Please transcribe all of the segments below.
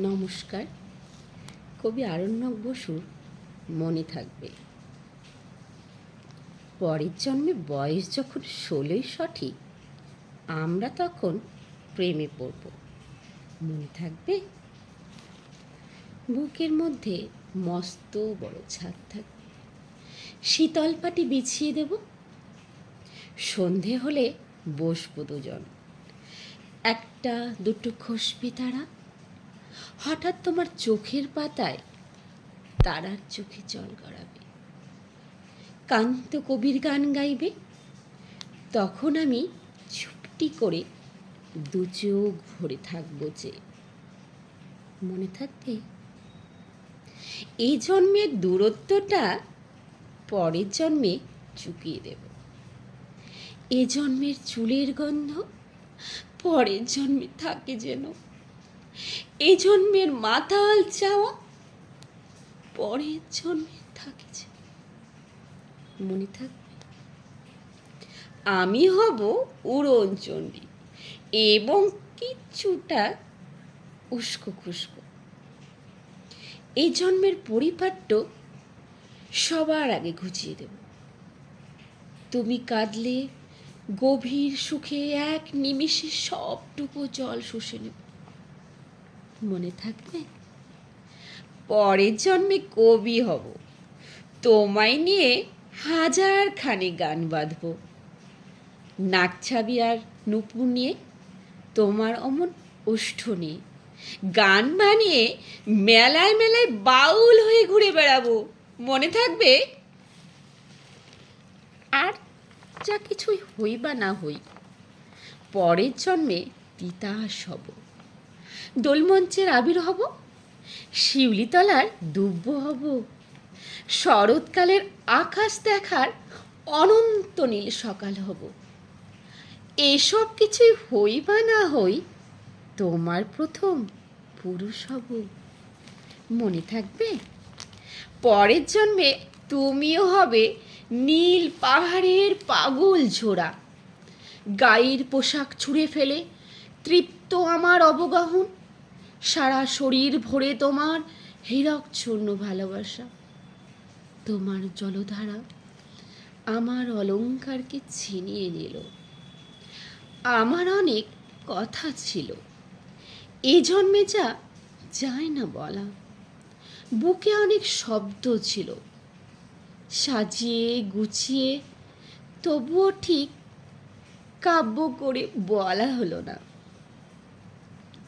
নমস্কার। কবি আরণ্যক বসুর মনে থাকবে। পরের জন্মে বয়স যখন ষোলোই সঠিক, আমরা তখন প্রেমে পড়ব। মনে থাকবে? বুকের মধ্যে মস্ত বড় ছাদ থাকবে। শীতল পাটি বিছিয়ে দেব। সন্ধে হলে বসবো দুজন। একটা, দুটো খসবে তারা। হঠাৎ তোমার চোখের পাতায় তারার চোখে জল গড়াবে। কান্ত কবির গান গাইবে। তখন আমি চুপটি করে দু চোখ ভরে থাকব যে। মনে থাকবে এই জন্মের দূরত্বটা পরের জন্মে চুকিয়ে দেব। এ জন্মের চুলের গন্ধ পরের জন্মে থাকে যেন। এই জন্মের মাতাল চাওয়া পরের জন্মে থাকে মনে থাকবে? আমি হব উড়নচণ্ডী এবং কিচ্ছুটা উস্কো খুস্কো। এই জন্মের পরিপাট্য সবার আগে ঘুচিয়ে দেব। তুমি কাঁদলে গভীর সুখে এক নিমিষে সবটুকু জল শুষে নেব। মনে থাকবে? পরের জন্মে কবি হব। তোমায় নিয়ে হাজার খানি গান বাঁধব। নাকছাবি আর নুপুর নিয়ে তোমার অমন ওষ্ঠ নিয়ে গান বানিয়ে মেলায় মেলায় বাউল হয়ে ঘুরে বেড়াবো। মনে থাকবে? আর যা কিছুই হই বা না হই, পরের জন্মে তিতাস হব। দোলমঞ্চের আবির হব, শিউলিতলার দুব্য হব, শরৎকালের আকাশ দেখার অনন্ত নীল সকাল হব। এসব কিছুই হই বা না হই, তোমার প্রথম পুরুষ হব। মনে থাকবে? পরের জন্মে তুমিও হবে নীল পাহাড়ের পাগল ঝোড়া। গায়ের পোশাক ছুঁড়ে ফেলে তৃপ্ত আমার অবগাহন। সারা শরীর ভরে তোমার হীরক হীরকচূর্ণ ভালোবাসা। তোমার জলধারা আমার অলংকারকে ছিনিয়ে নিল। আমার অনেক কথা ছিল। এ জন্মে যা যায় না বলা। বুকে অনেক শব্দ ছিল। সাজিয়ে গুছিয়ে তবুও ঠিক কাব্য করে বলা হলো না।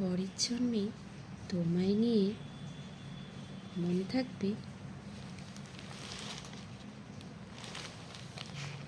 পরের জন্মে তোমায় নিয়ে মনে থাকবে